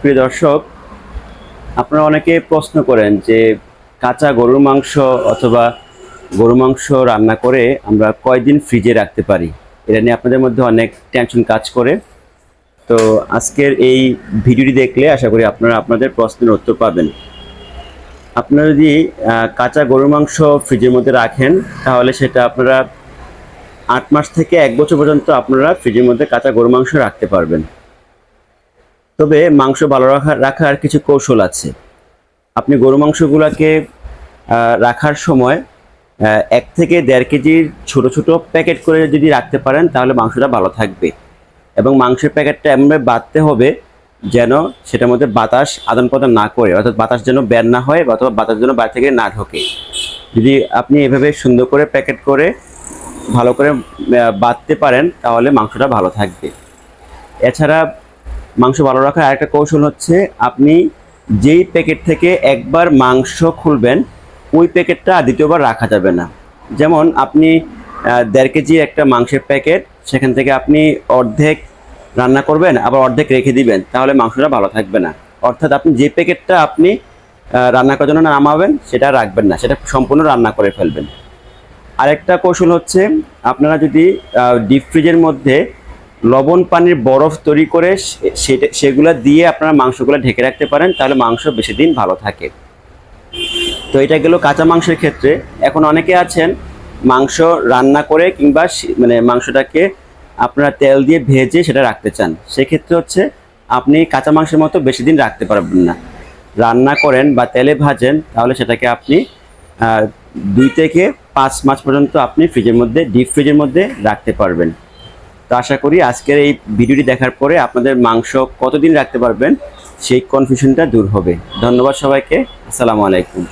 প্রিয় দর্শক, আপনারা অনেকে প্রশ্ন করেন যে কাঁচা গরুর মাংস অথবা গরু মাংস রান্না করে আমরা কয়দিন ফ্রিজে রাখতে পারি? এটা নিয়ে আপনাদের মধ্যে অনেক টেনশন কাজ করে। তো আজকের এই ভিডিওটি দেখলে আশা করি আপনারা আপনাদের প্রশ্নের উত্তর পাবেন। আপনারা যদি কাঁচা গরুর মাংস ফ্রিজের মধ্যে রাখেন, তাহলে সেটা আপনারা আট মাস থেকে এক বছর পর্যন্ত আপনারা ফ্রিজের মধ্যে কাঁচা গরু মাংস রাখতে পারবেন। তবে মাংস ভালো রাখা রাখার কিছু কৌশল আছে। আপনি গরু মাংসগুলোকে রাখার সময় এক থেকে দেড় কেজির ছোট ছোট প্যাকেট করে যদি রাখতে পারেন, তাহলে মাংসটা ভালো থাকবে। এবং মাংসের প্যাকেটটা এমনভাবে বাঁধতে হবে যেন সেটার মধ্যে বাতাস আদান প্রদান না করে, অর্থাৎ বাতাস যেন বের না হয় অথবা বাতাস যেন বাইরে থেকে না ঢোকে। যদি আপনি এভাবে সুন্দর করে প্যাকেট করে, ভালো করে বাঁধতে পারেন, তাহলে মাংসটা ভালো থাকবে। এছাড়া মাংস ভালো রাখার আরেকটা কৌশল হচ্ছে আপনি যেই প্যাকেট থেকে একবার মাংস খুলবেন, ওই প্যাকেটটা আর দ্বিতীয়বার রাখা যাবে না। যেমন আপনি দেড় কেজি একটা মাংসের প্যাকেট সেখান থেকে আপনি অর্ধেক রান্না করবেন, আবার অর্ধেক রেখে দিবেন, তাহলে মাংসটা ভালো থাকবে না। অর্থাৎ আপনি যে প্যাকেটটা আপনি রান্না করার জন্য নামাবেন, সেটা রাখবেন না, সেটা সম্পূর্ণ রান্না করে ফেলবেন। আরেকটা কৌশল হচ্ছে, আপনারা যদি ডিপ ফ্রিজের মধ্যে লবণ পানির বরফ তৈরি করে সেটা সেগুলো দিয়ে আপনারা মাংসগুলো ঢেকে রাখতে পারেন, তাহলে মাংস বেশি দিন ভালো থাকে। তো এটা গেল কাঁচা মাংসের ক্ষেত্রে। এখন অনেকে আছেন, মাংস রান্না করে কিংবা মানে মাংসটাকে আপনারা তেল দিয়ে ভেজে সেটা রাখতে চান। সেক্ষেত্রে হচ্ছে আপনি কাঁচা মাংসের মতো বেশি দিন রাখতে পারবেন না। রান্না করেন বা তেলে ভাজেন, তাহলে সেটাকে আপনি দুই থেকে পাঁচ মাস পর্যন্ত আপনি ফ্রিজের মধ্যে, ডিপ ফ্রিজের মধ্যে রাখতে পারবেন। তো আশা করি আজকের এই ভিডিওটি দেখার পরে আপনাদের মাংস কতদিন রাখতে পারবেন, সেই কনফিউশনটা দূর হবে। ধন্যবাদ সবাইকে। আসসালামু আলাইকুম।